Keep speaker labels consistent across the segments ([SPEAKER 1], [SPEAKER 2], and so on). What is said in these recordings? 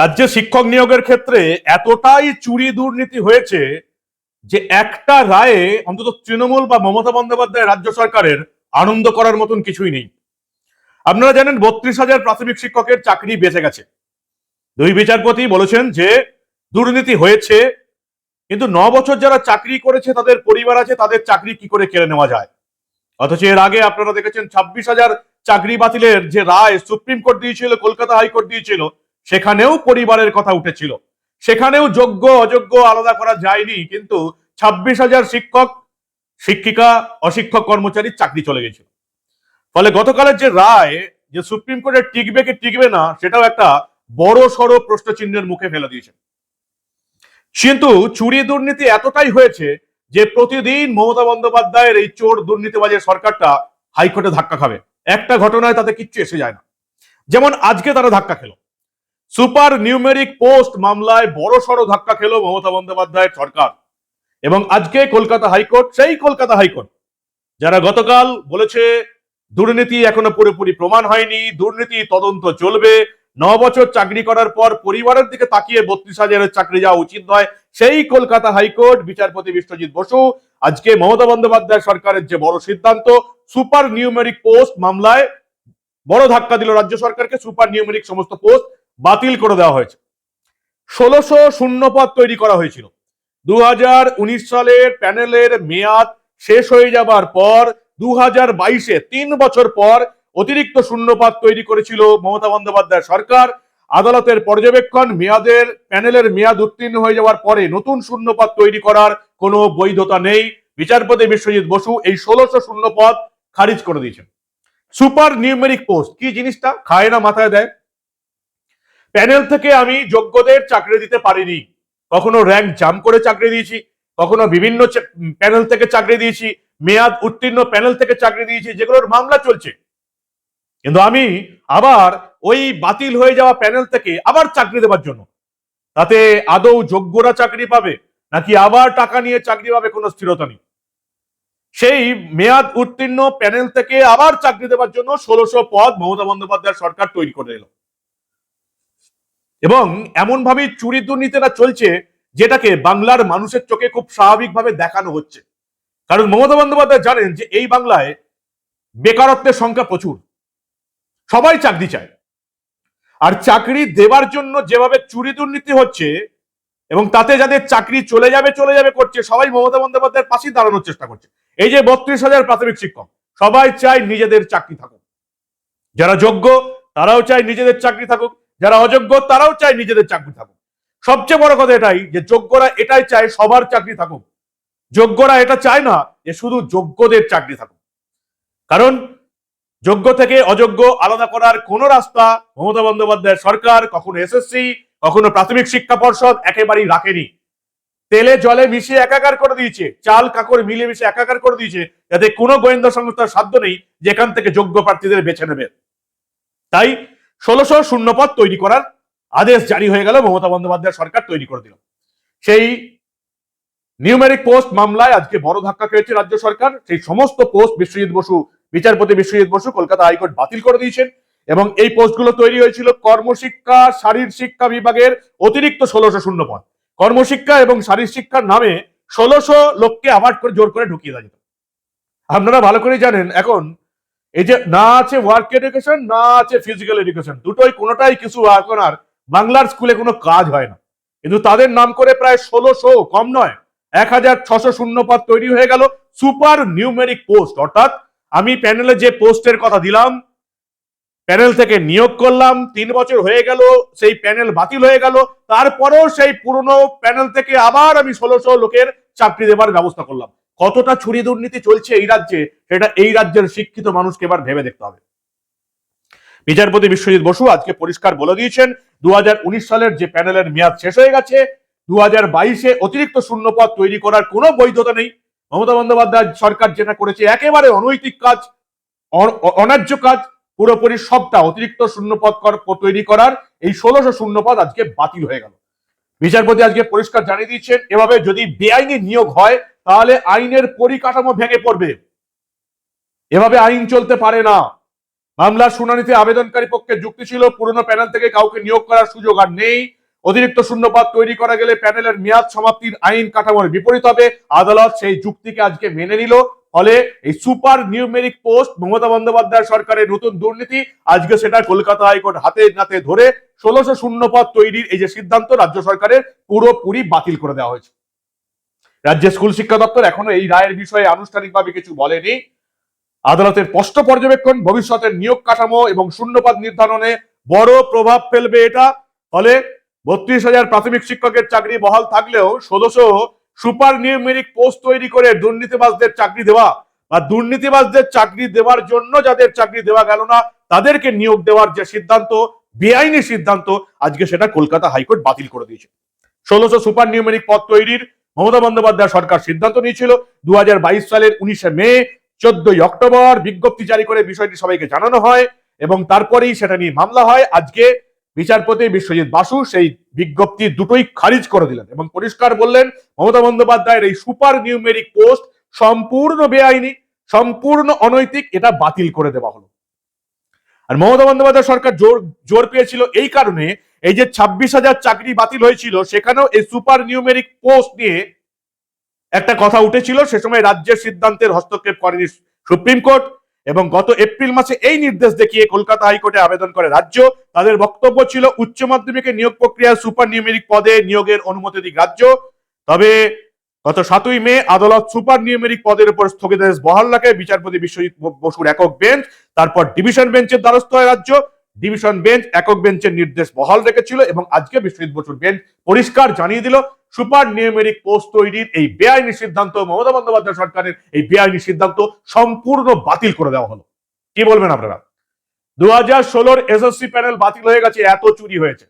[SPEAKER 1] রাজ্যে শিক্ষক নিয়োগের ক্ষেত্রে এতটাই চুরি দুর্নীতি হয়েছে যে একটা রায়ে অন্তত তৃণমূল বা মমতা বন্দ্যোপাধ্যায় রাজ্য সরকারের আনন্দ করার মতন কিছুই নেই। আপনারা জানেন বত্রিশ হাজার প্রাথমিক শিক্ষকের চাকরি বেঁচে গেছে। দুই বিচারপতি বলেছেন যে দুর্নীতি হয়েছে, কিন্তু ন বছর যারা চাকরি করেছে, তাদের পরিবার আছে, তাদের চাকরি কি করে কেড়ে নেওয়া যায়? অথচ এর আগে আপনারা দেখেছেন ছাব্বিশ হাজার চাকরি বাতিলের যে রায় সুপ্রিম কোর্ট দিয়েছিল, কলকাতা হাইকোর্ট দিয়েছিল সেখানেও পরিবারের কথা উঠেছিল। সেখানেও যোগ্য, অযোগ্য আলাদা করা যায়নি, কিন্তু ছাব্বিশ হাজার শিক্ষক, শিক্ষিকা, অশিক্ষক কর্মচারীর চাকরি চলে গেছিল। ফলে গতকালের যে রায়, যে সুপ্রিম কোর্টের টিকবে কি টিকবে না, সেটাও একটা বড় সড় প্রশ্নচিহ্নের মুখে ফেলে দিয়েছে। কিন্তু চুরি দুর্নীতি এতটাই হয়েছে যে প্রতিদিন মমতা বন্দ্যোপাধ্যায়ের এই চোর দুর্নীতিবাজের সরকারটা হাইকোর্টে ধাক্কা খাবে। একটা ঘটনায় তাতে কিচ্ছু এসে যায় না। যেমন আজকে তারা ধাক্কা খেলো। সুপার নিউমেরিক পোস্ট মামলায় বড় সড় ধাক্কা খেলো মমতা বন্দ্যোপাধ্যায়ের সরকার। এবং আজকে কলকাতা হাইকোর্ট, সেই কলকাতা হাইকোর্ট, যারা গতকাল বলেছে, দুর্নীতি এখনও পুরোপুরি প্রমাণ হয়নি, দুর্নীতি তদন্ত চলবে, ন বছর চাকরি করার পর পরিবারের দিকে তাকিয়ে বত্রিশ হাজারের চাকরি যাওয়া উচিত নয়, সেই কলকাতা হাইকোর্ট, বিচারপতি বিশ্বজিৎ বসু, আজকে মমতা বন্দ্যোপাধ্যায় সরকারের যে বড় সিদ্ধান্ত, সুপার নিউমেরিক পোস্ট মামলায় বড় ধাক্কা দিল রাজ্য সরকারকে, সুপার নিউমেরিক সমস্ত পোস্ট বাতিল করে দেওয়া হয়েছে। ষোলোশো শূন্যপদ তৈরি করা হয়েছিল। দু সালের প্যানেলের মেয়াদ শেষ হয়ে যাবার পর দু হাজার বাইশে তিন বছর পর অতিরিক্ত শূন্যপদ তৈরি করেছিল মমতা বন্দ্যোপাধ্যায় সরকার। আদালতের পর্যবেক্ষণ মেয়াদের, প্যানেলের মেয়াদ উত্তীর্ণ হয়ে যাওয়ার পরে নতুন শূন্যপদ তৈরি করার কোনো বৈধতা নেই। বিচারপতি বিশ্বজিৎ বসু এই ষোলোশো শূন্যপদ খারিজ করে দিয়েছেন। সুপার নিউমেরিক পোস্ট, কি জিনিসটা? খায় না, মাথায় দেয়। প্যানেল থেকে আমি যোগ্যদের চাকরি দিতে পারিনি। কখনো র্যাঙ্ক জাম করে চাকরি দিয়েছি, কখনো বিভিন্ন প্যানেল থেকে চাকরি দিয়েছি, মেয়াদ উত্তীর্ণ প্যানেল থেকে চাকরি দিয়েছি, যেগুলোর মামলা চলছে। কিন্তু আমি আবার ওই বাতিল হয়ে যাওয়া প্যানেল থেকে আবার চাকরি দেওয়ার জন্য। তাতে আদৌ যোগ্যরা চাকরি পাবে, নাকি আবার টাকা নিয়ে চাকরি পাবে কোনো স্থিরতা নেই। সেই মেয়াদ উত্তীর্ণ প্যানেল থেকে আবার চাকরি দেওয়ার জন্য ষোলোশো পদ মমতা বন্দ্যোপাধ্যায় সরকার তৈরি করে এলো। এবং এমন ভাবে চুরি দুর্নীতিটা চলছে যেটাকে বাংলার মানুষের চোখে খুব স্বাভাবিকভাবে দেখানো হচ্ছে। কারণ মমতা বন্দ্যোপাধ্যায় জানেন যে এই বাংলায় বেকারত্বের সংখ্যা প্রচুর। সবাই চাকরি চায়। আর চাকরি দেবার জন্য যেভাবে চুরি দুর্নীতি হচ্ছে এবং তাতে যাদের চাকরি চলে যাবে চলে যাবে করছে, সবাই মমতা বন্দ্যোপাধ্যায়ের পাশেই দাঁড়ানোর চেষ্টা করছে। এই যে বত্রিশ হাজার প্রাথমিক শিক্ষক, সবাই চায় নিজেদের চাকরি থাকুক। যারা যোগ্য, তারাও চায় নিজেদের চাকরি থাকুক। যারা অযোগ্য, তারাও চায় নিজেদের চাকরি থাকুক। সবচেয়ে বড় কথা এটাই যে, যোগ্যরা এটাই চায় সবার চাকরি থাকুক। যোগ্যরা এটা চায় না যে, শুধু যোগ্যদের চাকরি থাকুক। কারণ যোগ্য থেকে অযোগ্য আলাদা করার কোন রাস্তা মমতা বন্দ্যোপাধ্যায়ের সরকার, কখনো এসএসসি, কখনো প্রাথমিক শিক্ষা পর্ষদ একেবারেই রাখেনি। তেলে জলে মিশিয়ে একাকার করে দিয়েছে, চাল কাকড় মিলে মিশে একাকার করে দিয়েছে, যাতে কোনো গোয়েন্দা সংস্থার সাধ্য নেই যেখান থেকে যোগ্য প্রার্থীদের বেছে নেবে। তাই ষোলোশো শূন্যপদ তৈরি করার আদেশ জারি হয়ে গেল, মমতা বন্দ্যোপাধ্যায় সরকার তৈরি করে দিল। সেই নিউমেরিক পোস্ট মামলায় আজকে বড় ধাক্কা খেয়েছে রাজ্য সরকার। সেই সমস্ত পোস্ট বিশ্বজিৎ বসু, বিচারপতি বিশ্বজিৎ বসু কলকাতা হাইকোর্ট বাতিল করে দিয়েছেন এবং এই পোস্টগুলো তৈরি হয়েছিল কর্মশিক্ষা, শারীর শিক্ষা বিভাগের অতিরিক্ত ষোলোশো শূন্য পদ কর্মশিক্ষা এবং শারীর শিক্ষার নামে ষোলোশো লোককে আবাদ করে জোর করে ঢুকিয়ে দেওয়া যেত। আপনারা ভালো করেই জানেন, এখন এই যে না আছে ওয়ার্ক এডুকেশন না আছে ফিজিক্যাল এডুকেশন দুটোই কোনোটাই কিছু এখন আর বাংলার স্কুলে কোনো কাজ হয় না। কিন্তু তাদের নাম করে প্রায় ষোলোশো কম নয়, এক হাজার ছশো শূন্য পদ তৈরি হয়ে গেল সুপার নিউমেরিক পোস্ট অর্থাৎ আমি প্যানেলে যে পোস্টের কথা দিলাম, প্যানেল থেকে নিয়োগ করলাম, তিন বছর হয়ে গেল, সেই প্যানেল বাতিল হয়ে গেল, তারপরেও সেই পুরনো প্যানেল থেকে আবার আমি ষোলোশো লোকের চাকরি দেবার ব্যবস্থা করলাম। কতটা ছুরি দুর্নীতি চলছে এই রাজ্যে, সেটা এই রাজ্যের শিক্ষিত মানুষকে এবার ভেবে দেখতে হবে। বিচারপতি বিশ্বজিৎ বসু আজকে পরিষ্কার বলে দিয়েছেন দু হাজার উনিশ সালের যে প্যানেলের মেয়াদ শেষ হয়ে গেছে দু হাজার বাইশে অতিরিক্ত শূন্যপদ তৈরি করার কোনো বৈধতা নেই। মমতা বন্দ্যোপাধ্যায় সরকার যেটা করেছে, একেবারে অনৈতিক কাজ অন্যায্য কাজ, পুরোপুরি সবটা অতিরিক্ত শূন্যপদ তৈরি করার এই ষোলোশো শূন্যপদ আজকে বাতিল হয়ে গেল। বিচারপতি আজকে পরিষ্কার জানিয়ে দিচ্ছেন এভাবে যদি বেআইনি নিয়োগ হয় তাহলে আইনের পরিকাঠামো ভেঙে পড়বে। এভাবে আইন চলতে পারে না। মামলার শুনানিতে আবেদনকারী পক্ষে যুক্তি ছিল, পুরনো প্যানেল থেকে কাউকে নিয়োগ করার সুযোগ আর নেই। অতিরিক্ত শূন্যপদ তৈরি করা গেলে প্যানেলের মেয়াদ সমাপ্তির আইন কাঠামোর বিপরীত হবে। আদালত সেই যুক্তিকে আজকে মেনে নিল। ফলে এই super numeric post Mamata Bandyopadhyay সরকারের নতুন দুর্নীতি, আজকে সেটা কলকাতা হাইকোর্ট হাতে নাতে ধরে ষোলোশো শূন্য পদ তৈরির এই যে সিদ্ধান্ত রাজ্য সরকারের পুরোপুরি বাতিল করে দেওয়া হয়েছে। রাজ্যের স্কুল শিক্ষা দপ্তর এখনও এই রায়ের বিষয়ে আনুষ্ঠানিকভাবে কিছু বলেনি। আদালতের স্পষ্ট পর্যবেক্ষণ, ভবিষ্যতের নিয়োগ কাঠামো এবং শূন্যপদ নির্ধারণে বড় প্রভাব ফেলবে এটা। ফলে বত্রিশ হাজার প্রাথমিক শিক্ষকের চাকরি বহাল থাকলেও ষোলোশো সুপার নিউমেরিক পোস্ট তৈরি করে দুর্নীতিবাজদের চাকরি দেওয়া বা দুর্নীতিবাজদের চাকরি দেওয়ার জন্য যাদের চাকরি দেওয়া গেল না, তাদেরকে নিয়োগ দেওয়ার যে সিদ্ধান্ত, বেআইনি সিদ্ধান্ত, আজকে সেটা কলকাতা হাইকোর্ট বাতিল করে দিয়েছে। ষোলোশো সুপার নিউমেরিক পদ তৈরির মমতা বন্দ্যোপাধ্যায় সরকার সিদ্ধান্ত নিয়েছিল দু সালের উনিশে মে, চোদ্দই অক্টোবর বিজ্ঞপ্তি জারি করে বিষয়টি সবাইকে জানানো হয় এবং তারপরেই সেটা নিয়ে মামলা হয়। আজকে বিচারপতি বিশ্বজিৎ বাসু সেই বিজ্ঞপ্তি দুটোই খারিজ করে দিলেন এবং পরিষ্কার বললেন, মমতা বন্দ্যোপাধ্যায়ের এই সুপার নিউমেরিক পোস্ট সম্পূর্ণ বেআইনি, সম্পূর্ণ অনৈতিক, এটা বাতিল করে দেওয়া হলো। আর মমতা বন্দ্যোপাধ্যায় সরকার জোর জোর পেয়েছিল এই কারণে এই যে ছাব্বিশ হাজার চাকরি বাতিল হয়েছিল, সেখানেও এই সুপার নিউমেরিক পোস্ট নিয়ে একটা কথা উঠেছিল। সে সময় রাজ্যের সিদ্ধান্তের হস্তক্ষেপ করেনি সুপ্রিম কোর্ট এবং গত এপ্রিল মাসে এই নির্দেশ দেখিয়ে কলকাতা হাইকোর্টে আবেদন করে রাজ্য। তাদের বক্তব্য ছিল, উচ্চ মাধ্যমিকে নিয়োগ প্রক্রিয়া সুপার নিউমেরিক পদে নিয়োগের অনুমতি দিক রাজ্য। তবে গত সাতই মে আদালত সুপার নিউমেরিক পদের উপর স্থগিতাদেশ বহাল রাখে। বিচারপতি বিশ্বজিৎ বসুর একক বেঞ্চ, তারপর ডিভিশন বেঞ্চের দ্বারস্থ হয় রাজ্য। ডিভিশন বেঞ্চ একক বেঞ্চের নির্দেশ বহাল রেখেছিল এবং আজকে বিশ্বজিৎ বসুর বেঞ্চ পরিষ্কার জানিয়ে দিল, সুপার নিউমেরিক পোস্ট তৈরির এই বেআইনি সিদ্ধান্ত মমতা বন্দ্যোপাধ্যায় সরকারের এই বেআইনি সিদ্ধান্ত সম্পূর্ণ বাতিল করে দেওয়া হলো। কি বলবেন আপনারা? দু হাজার ষোলোর এসএসসি প্যানেল বাতিল হয়ে গেছে, এত চুরি হয়েছে।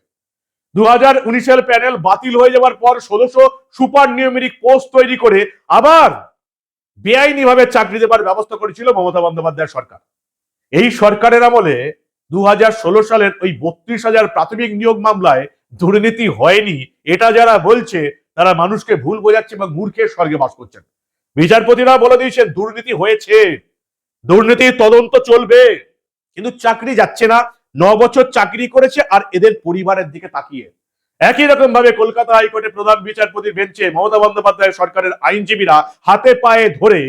[SPEAKER 1] দু হাজার উনিশের প্যানেল বাতিল হয়ে যাওয়ার পর ষোলোশো সুপার নিউমেরিক পোস্ট তৈরি করে আবার বেআইনি ভাবে চাকরি দেবার ব্যবস্থা করেছিল মমতা বন্দ্যোপাধ্যায় সরকার। এই সরকারের আমলে দু হাজার ষোলো সালের ওই বত্রিশ হাজার প্রাথমিক নিয়োগ মামলায় দুর্নীতি হয়নি। এটা যারা বলছে, তারা মানুষকে ভুল বোঝাচ্ছে এবং মূর্খের স্বর্গে বাস করছেন। বিচারপতিরা বলে দিয়েছেন, দুর্নীতি হয়েছে। দুর্নীতির তদন্ত চলবে। কিন্তু চাকরি যাচ্ছে না। ন বছর চাকরি করেছে আর এদের পরিবারের দিকে তাকিয়ে। একই রকম ভাবে কলকাতা হাইকোর্টের প্রধান বিচারপতির বেঞ্চে মমতা বন্দ্যোপাধ্যায় সরকারের আইনজীবীরা হাতে পায়ে ধরে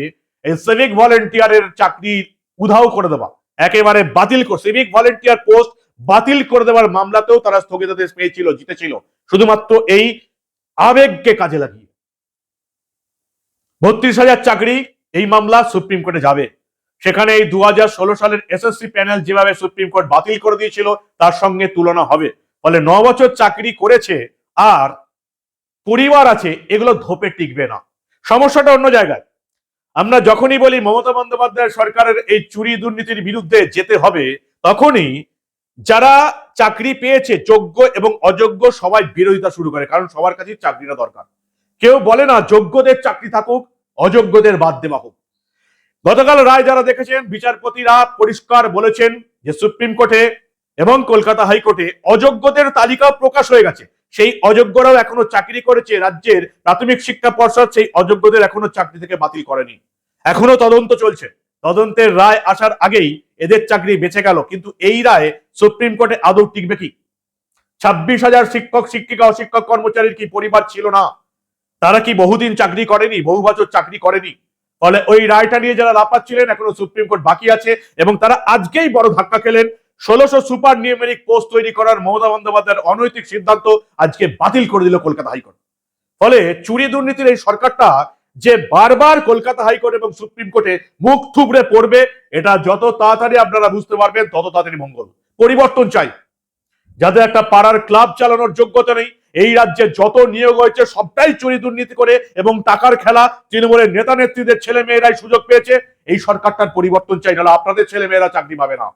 [SPEAKER 1] সিভিক ভলেন্টিয়ারের চাকরি উধাও করে দেওয়া। একেবারে বাতিল করে সিভিক ভলেন্টিয়ার পোস্ট বাতিল করে দেওয়ার মামলাতেও তারা স্থগিতাদেশ পেয়েছিল, জিতেছিল। শুধুমাত্র এই আবেগকে কাজে লাগিয়ে। বত্রিশ হাজার চাকরি এই মামলা সুপ্রিম কোর্টে যাবে। সেখানে এই দু হাজার ষোলো সালের এসএসসি প্যানেল যেভাবে সুপ্রিম কোর্ট বাতিল করে দিয়েছিল, তার সঙ্গে তুলনা হবে। ফলে ন বছর চাকরি করেছে আর পরিবার আছে, এগুলো ধোপে টিকবে না। সমস্যাটা অন্য জায়গায়। আমরা যখনই বলি মমতা বন্দ্যোপাধ্যায় সরকারের এই চুরি দুর্নীতির বিরুদ্ধে যেতে হবে, তখনই যারা চাকরি পেয়েছে, যোগ্য এবং অযোগ্য সবাই বিরোধিতা শুরু করে, কারণ সবার কাছেই চাকরিটা দরকার। কেউ বলে না যোগ্যদের চাকরি থাকুক, অযোগ্যদের বাদ দেওয়া হোক। গতকাল রায় যারা দেখেছেন, বিচারপতিরা পরিষ্কার বলেছেন যে সুপ্রিম কোর্টে এবং কলকাতা হাইকোর্টে অযোগ্যদের তালিকা প্রকাশ হয়ে গেছে। সেই অযোগ্যরাও এখনও চাকরি করেছে রাজ্যের প্রাথমিক শিক্ষা পর্ষদ সেই অযোগ্যদের এখনও চাকরি থেকে বাতিল করেনি। এখনও তদন্ত চলছে। তদন্তের রায় আসার আগেই এদের চাকরি বেঁচে গেল। কিন্তু এই রায় সুপ্রিম কোর্টে আদৌ টিকবে কি? ছাব্বিশ হাজার শিক্ষক, শিক্ষিকা ও শিক্ষক কর্মচারীর কি পরিবার ছিল না? তারা কি বহুদিন চাকরি করেনি, বহু বছর চাকরি করেনি? ফলে ওই রায়টা নিয়ে যারা লাপাচ্ছিলেন, এখনও সুপ্রিম কোর্ট বাকি আছে এবং তারা আজকেই বড় ধাক্কা খেলেন ষোলোশো সুপার নিউমেরিক পোস্ট তৈরি করার মমতা বন্দ্যোপাধ্যায়ের অনৈতিক সিদ্ধান্ত আজকে বাতিল করে দিল কলকাতা হাইকোর্ট। ফলে চুরি দুর্নীতির এই সরকারটা যে বারবার কলকাতা হাইকোর্ট এবং সুপ্রিম কোর্টে মুখ থুবড়ে পড়বে, এটা যত তাড়াতাড়ি আপনারা বুঝতে পারবেন, তত তাড়াতাড়ি মঙ্গল। পরিবর্তন চাই। যাদের একটা পাড়ার ক্লাব চালানোর যোগ্যতা নেই, এই রাজ্যে যত নিয়োগ হয়েছে, সবটাই চুরি দুর্নীতি করে এবং টাকার খেলা তৃণমূলের নেতা নেত্রীদের ছেলে মেয়েরাই সুযোগ পেয়েছে, এই সরকারটার পরিবর্তন চাই, নাহলে আপনাদের ছেলে মেয়েরা চাকরি পাবে না।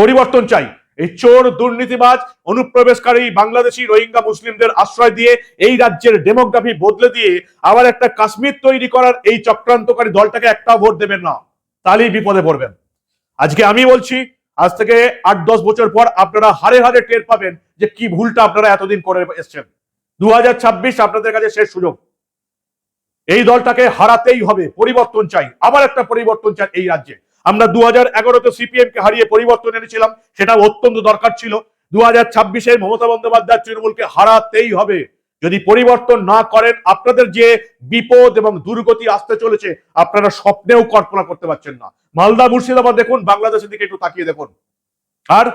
[SPEAKER 1] পরিবর্তন চাই। এই চোর, দুর্নীতিবাজ, অনুপ্রবেশকারী বাংলাদেশি রোহিঙ্গা মুসলিমদের আশ্রয় দিয়ে এই রাজ্যের ডেমোগ্রাফি বদলে দিয়ে আবার একটা কাশ্মীর তৈরি করার এই চক্রান্তকারী দলটাকে একটাও ভোট দেবেন না। তাহলেই বিপদে পড়বেন। আজকে আমি বলছি, আজ থেকে আট, দশ বছর পর আপনারা হারে হারে টের পাবেন যে কি ভুলটা আপনারা এতদিন করে এসছেন। দু হাজার ছাব্বিশ আপনাদের কাছে শেষ সুযোগ। এই দলটাকে হারাতেই হবে। পরিবর্তন চাই। আবার একটা পরিবর্তন চাই এই রাজ্যে। আমরা দু হাজার এগারোতে সিপিএম কে হারিয়ে পরিবর্তন এনেছিলাম সেটা অত্যন্ত দরকার ছিল। দু হাজার ছাব্বিশে মমতা বন্দ্যোপাধ্যায় তৃণমূলকে হারাতেই হবে। যদি পরিবর্তন না করেন, আপনাদের যে বিপদ এবং দুর্গতি আসতে চলেছে, আপনারা স্বপ্নেও কল্পনা করতে পারছেন না। মালদা, মুর্শিদাবাদ দেখুন, বাংলাদেশের দিকে একটু তাকিয়ে দেখুন। আর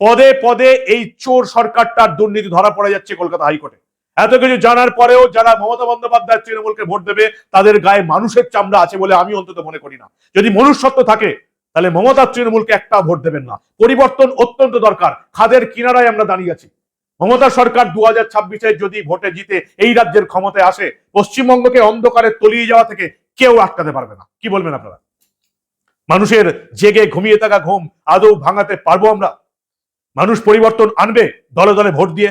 [SPEAKER 1] পদে পদে এই চোর সরকারটার দুর্নীতি ধরা পড়ে যাচ্ছে কলকাতা হাইকোর্টে। এত কিছু জানার পরেও যারা মমতা বন্দ্যোপাধ্যায় তৃণমূলকে ভোট দেবে, তাদের গায়ে মানুষের চামড়া আছে বলে আমি অন্তত মনে করি না। যদি মনুষ্যত্ব থাকে, তাহলে মমতা তৃণমূলকে একটা ভোট দেবেন না। পরিবর্তন অত্যন্ত দরকার। খাদের কিনারায় আমরা দাঁড়িয়ে আছি। মমতা সরকার দু হাজার ছাব্বিশে যদি ভোটে জিতে এই রাজ্যের ক্ষমতায় আসে, পশ্চিমবঙ্গকে অন্ধকারে তলিয়ে যাওয়া থেকে কেউ আটকাতে পারবে না। কি বলবেন আপনারা? মানুষের জেগে ঘুমিয়ে থাকা ঘুম আদৌ ভাঙাতে পারব আমরা? মানুষ পরিবর্তন আনবে দলে দলে ভোট দিয়ে?